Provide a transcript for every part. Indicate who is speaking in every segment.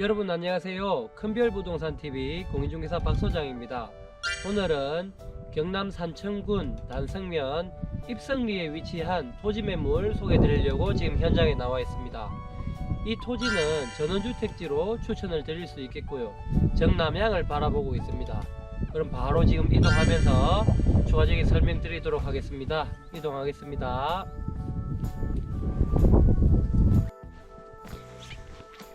Speaker 1: 여러분 안녕하세요. 큰별부동산TV 공인중개사 박소장입니다. 오늘은 경남 산청군 단성면 입성리에 위치한 토지 매물 소개해 드리려고 지금 현장에 나와 있습니다. 이 토지는 전원주택지로 추천을 드릴 수 있겠고요. 정남향을 바라보고 있습니다. 그럼 바로 지금 이동하면서 추가적인 설명 드리도록 하겠습니다. 이동하겠습니다.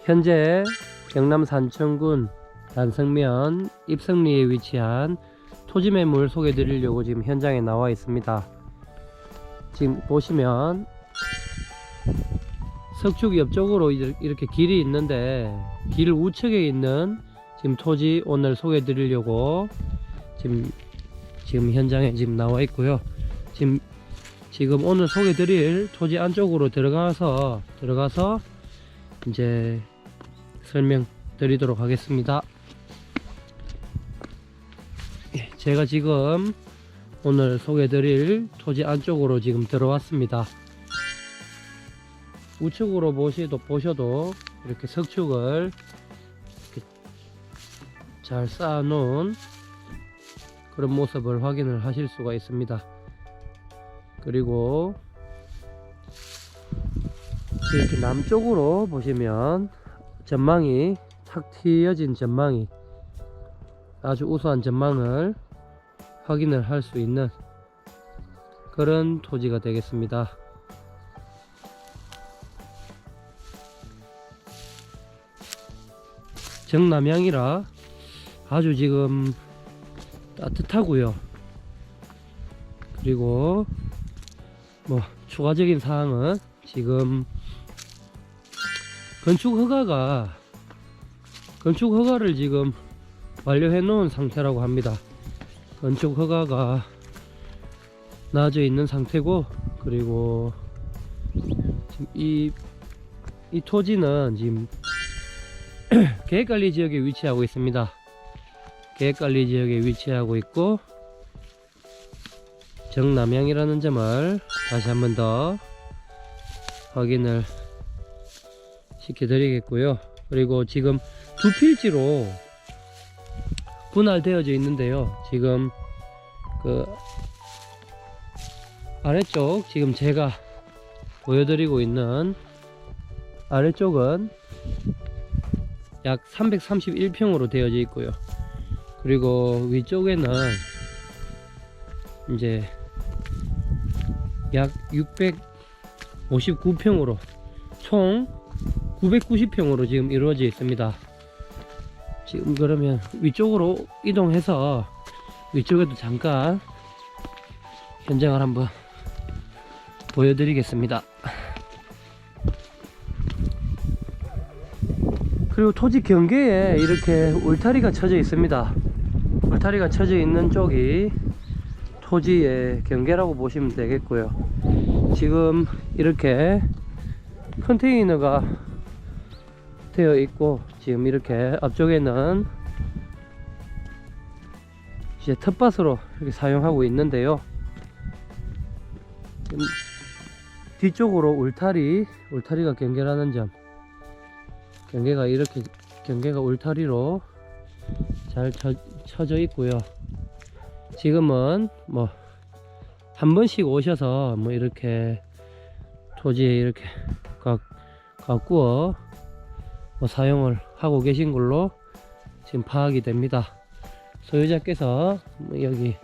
Speaker 1: 현재 경남 산청군 단성면 입성리에 위치한 토지 매물 소개 드리려고 지금 현장에 나와 있습니다. 지금 보시면 석축 옆쪽으로 이렇- 이렇게 길이 있는데 길 우측에 있는 지금 토지 오늘 소개 드리려고 지금 지금 현장에 지금 나와 있고요. 지금 지금 오늘 소개 드릴 토지 안쪽으로 들어가서 들어가서 이제 설명 드리도록 하겠습니다. 예, 제가 지금 오늘 소개 드릴 토지 안쪽으로 지금 들어왔습니다. 우측으로 보시도, 보셔도 이렇게 석축을 이렇게 잘 쌓아놓은 그런 모습을 확인을 하실 수가 있습니다. 그리고 이렇게 남쪽으로 보시면 전망이 탁 트여진 전망이 아주 우수한 전망을 확인을 할 수 있는 그런 토지가 되겠습니다. 정남향이라 아주 지금 따뜻하고요. 그리고 뭐 추가적인 사항은 지금 건축 허가가 건축 허가를 지금 완료해 놓은 상태라고 합니다. 건축 허가가 나져 있는 상태고 그리고 지금 이, 이 토지는 지금 계획관리 지역에 위치하고 있습니다. 계획관리 지역에 위치하고 있고 정남향이라는 점을 다시 한 번 더 확인을 시켜드리겠고요. 그리고 지금 두 필지로 분할되어져 있는데요. 지금 그 아래쪽 지금 제가 보여드리고 있는 아래쪽은 약 331평으로 되어져 있고요. 그리고 위쪽에는 이제 약 659평으로 총 990평으로 지금 이루어져 있습니다. 지금 그러면 위쪽으로 이동해서 위쪽에도 잠깐 현장을 한번 보여드리겠습니다. 그리고 토지 경계에 이렇게 울타리가 쳐져 있습니다. 울타리가 쳐져 있는 쪽이 토지의 경계라고 보시면 되겠고요. 지금 이렇게 컨테이너가 되어 있고 지금 이렇게 앞쪽에는 이제 텃밭으로 이렇게 사용하고 있는데요. 뒤쪽으로 울타리, 울타리가 경계라는 점, 경계가 이렇게 경계가 울타리로 잘 쳐, 쳐져 있고요. 지금은 뭐 한 번씩 오셔서 뭐 이렇게 토지에 이렇게 가, 가꾸어 뭐 사용을 하고 계신 걸로 지금 파악이 됩니다. 소유자께서 뭐 여기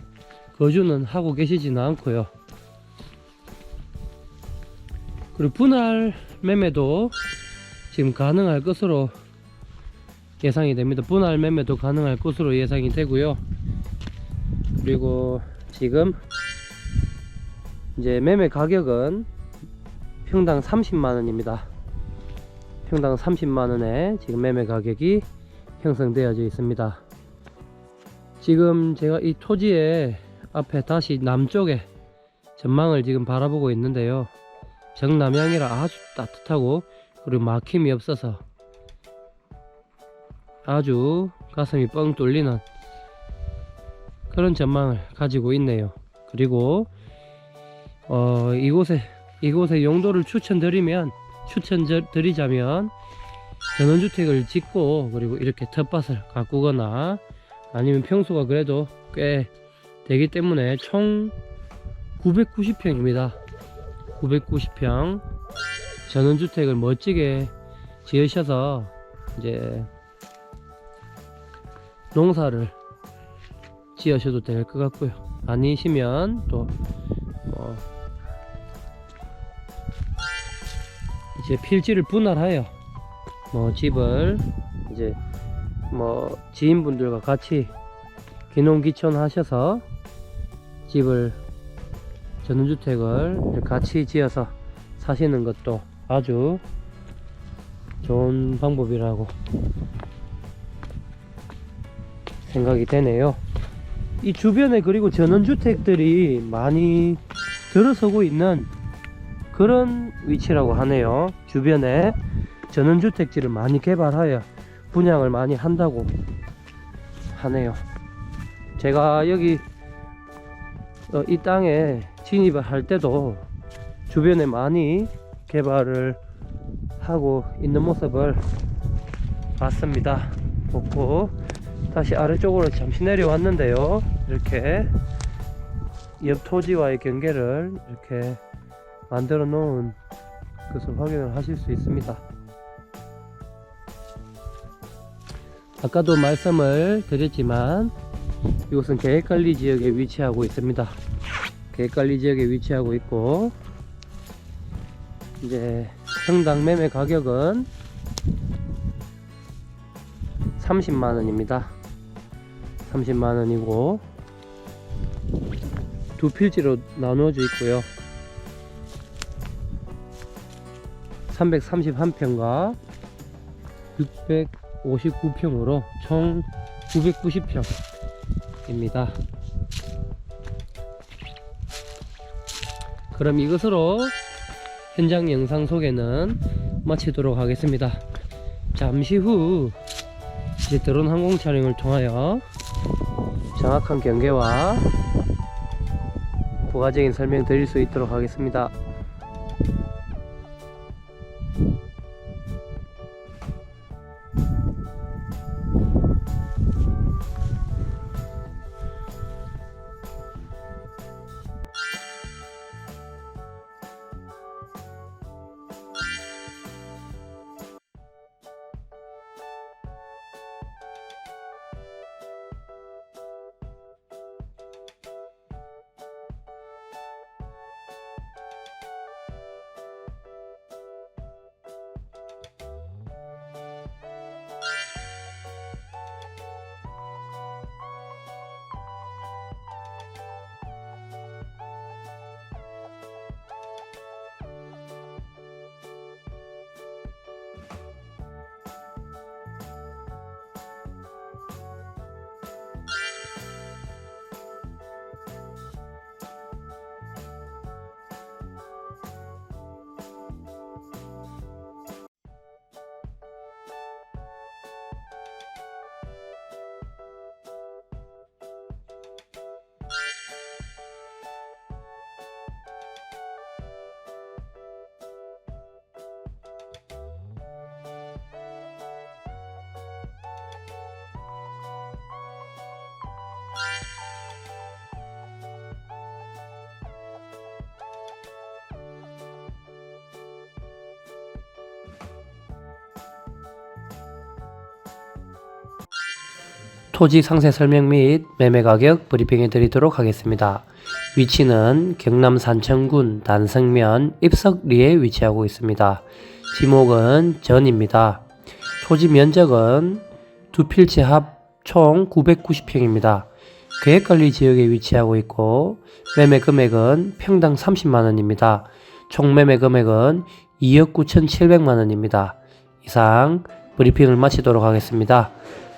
Speaker 1: 거주는 하고 계시지는 않고요. 그리고 분할 매매도 지금 가능할 것으로 예상이 됩니다. 분할 매매도 가능할 것으로 예상이 되고요. 그리고 지금 이제 매매 가격은 평당 30만원입니다. 평당 30만원에 지금 매매 가격이 형성되어져 있습니다. 지금 제가 이 토지의 앞에 다시 남쪽에 전망을 지금 바라보고 있는데요. 정남향이라 아주 따뜻하고 그리고 막힘이 없어서 아주 가슴이 뻥 뚫리는 그런 전망을 가지고 있네요. 그리고 어, 이곳에 이곳의 용도를 추천드리면 추천드리자면 전원주택을 짓고 그리고 이렇게 텃밭을 가꾸거나 아니면 평수가 그래도 꽤 되기 때문에 총 990평입니다. 990평 전원주택을 멋지게 지으셔서 이제 농사를 지으셔도 될 것 같고요. 아니시면 또 이제 필지를 분할하여 뭐 집을 이제 뭐 지인분들과 같이 귀농귀촌 하셔서 집을 전원주택을 같이 지어서 사시는 것도 아주 좋은 방법이라고 생각이 되네요. 이 주변에 그리고 전원주택들이 많이 들어서고 있는 그런 위치라고 하네요. 주변에 전원주택지를 많이 개발하여 분양을 많이 한다고 하네요. 제가 여기 어, 이 땅에 진입을 할 때도 주변에 많이 개발을 하고 있는 모습을 봤습니다. 보고 다시 아래쪽으로 잠시 내려왔는데요. 이렇게 옆 토지와의 경계를 이렇게 만들어 놓은 것을 확인을 하실 수 있습니다. 아까도 말씀을 드렸지만 이곳은 계획관리 지역에 위치하고 있습니다. 계획관리 지역에 위치하고 있고 이제 평당 매매 가격은 30만원입니다. 30만원이고 두 필지로 나누어져 있고요. 331평과 659평으로 총 990평입니다. 그럼 이것으로 현장 영상 소개는 마치도록 하겠습니다. 잠시 후 이제 드론 항공 촬영을 통하여 정확한 경계와 부가적인 설명 드릴 수 있도록 하겠습니다. 토지 상세 설명 및 매매 가격 브리핑해 드리도록 하겠습니다. 위치는 경남 산청군 단성면 입석리에 위치하고 있습니다. 지목은 전입니다. 토지 면적은 두 필지 합 총 990평입니다. 계획관리 지역에 위치하고 있고 매매 금액은 평당 30만원입니다. 총 매매 금액은 2억 9,700만원입니다. 이상 브리핑을 마치도록 하겠습니다.